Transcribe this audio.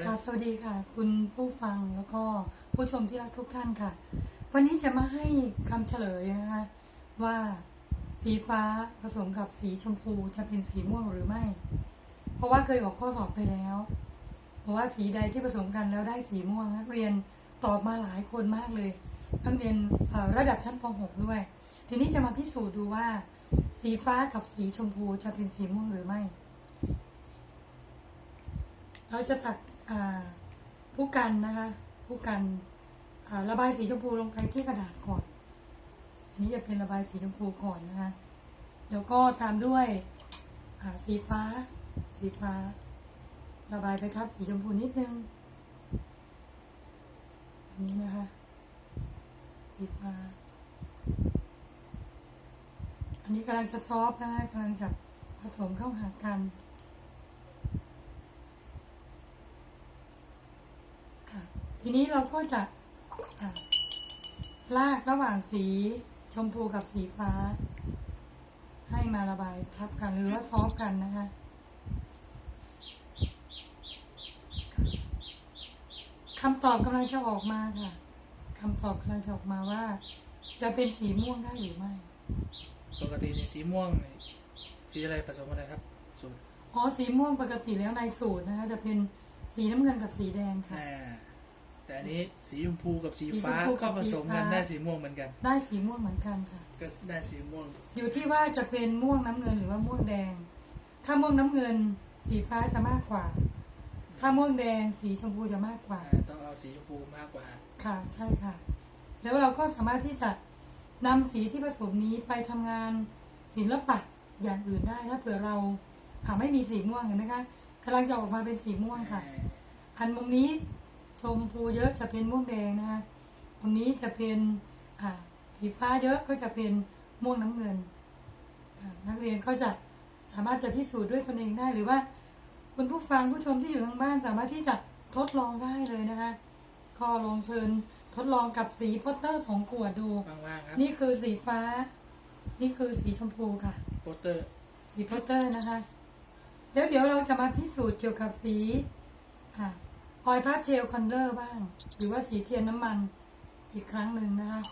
ค่ะสวัสดีค่ะ คุณผู้ฟังแล้วก็ผู้ชมที่รักทุกท่านค่ะ วันนี้จะมาให้คำเฉลยนะคะว่าสีฟ้าผสมกับสีชมพูจะเป็นสีม่วงหรือไม่ เพราะว่าเคยออกข้อสอบไปแล้ว เพราะว่าสีใดที่ผสมกันแล้วได้สีม่วงนักเรียนตอบมาหลายคนมากเลยนักเรียนระดับชั้นป .6 ด้วย ทีนี้จะมาพิสูจน์ดูว่า สีฟ้ากับสีชมพูจะเป็นสีม่วงหรือไม่ เราจะตัก ผู้กันนะคะ ผู้กันอ่าระบายสีชมพูลงไปที่กระดาษก่อน อันนี้จะเป็นระบายสีชมพูก่อนนะคะแล้วก็ตามด้วยสีฟ้า สีฟ้า ระบายไปทับสีชมพูนิดนึงอันนี้นะคะ สีฟ้า อันนี้กำลังจะซอฟต์นะคะกำลังจะผสมเข้าหากัน ค่ะ ทีนี้เราก็จะอ่าลากระหว่างสีชมพูกับสีฟ้า ให้มาระบายทับกันหรือว่าซอฟต์กันนะคะคำตอบกำลังจะออกมาค่ะคำตอบกำลังจะออกมาว่า จะเป็นสีม่วงได้หรือไม่ ปกติในสีม่วงเนี่ยสีอะไรผสมอะไรครับสูตรอ๋อสีม่วงปกติแล้วในสูตรนะคะจะเป็น สีน้ำเงินกับสีแดงค่ะ อ่าแต่อันนี้สีชมพูกับสีสีชมฟ้าพูกัก็บผสมสีกันฟ้า ได้สีม่วงเหมือนกัน ได้สีม่วงเหมือนกันค่ะ ก็ได้สีม่วงอยู่ที่ว่าจะเป็นม่วงน้ำเงินหรือว่าม่วงแดง ถ้าม่วงน้ำเงิน สีฟ้าจะมากกว่า ถ้าม่วงแดงสีชมพูจะมากกว่า อ่าต้องเอาสีชมพูมากกว่า ค่ะใช่ค่ะ แล้วเราก็สามารถที่จะนำสีที่ผสมนี้ไปทำงานศิลปะอย่างอื่นได้ ถ้าเผื่อเราหาไม่มีสีม่วงเห็นไหมคะ กำลังจะออกมาเป็นสีม่วงค่ะ อันมุมนี้ชมพูเยอะจะเป็นม่วงแดงนะคะมุมนี้จะเป็นอ่าสีฟ้าเยอะก็จะเป็นม่วงน้ำเงินอ่านักเรียนก็จะสามารถจะพิสูจน์ด้วยตนเองได้หรือว่า คุณผู้ฟังผู้ชมที่อยู่ทางบ้านสามารถที่จะทดลองได้เลยนะคะก็ลองเชิญทดลองกับสีโพสเตอร์สองขวดดูว่างๆครับนี่คือสีฟ้า นี่คือสีชมพูค่ะ โปสเตอร์ สีโปสเตอร์นะคะ แล้วเดี๋ยวเราจะมาพิสูจน์เกี่ยวกับสีออยล์พาสเชลคอนเลอร์บ้าง หรือว่าสีเทียนน้ำมันอีกครั้งหนึ่งนะคะ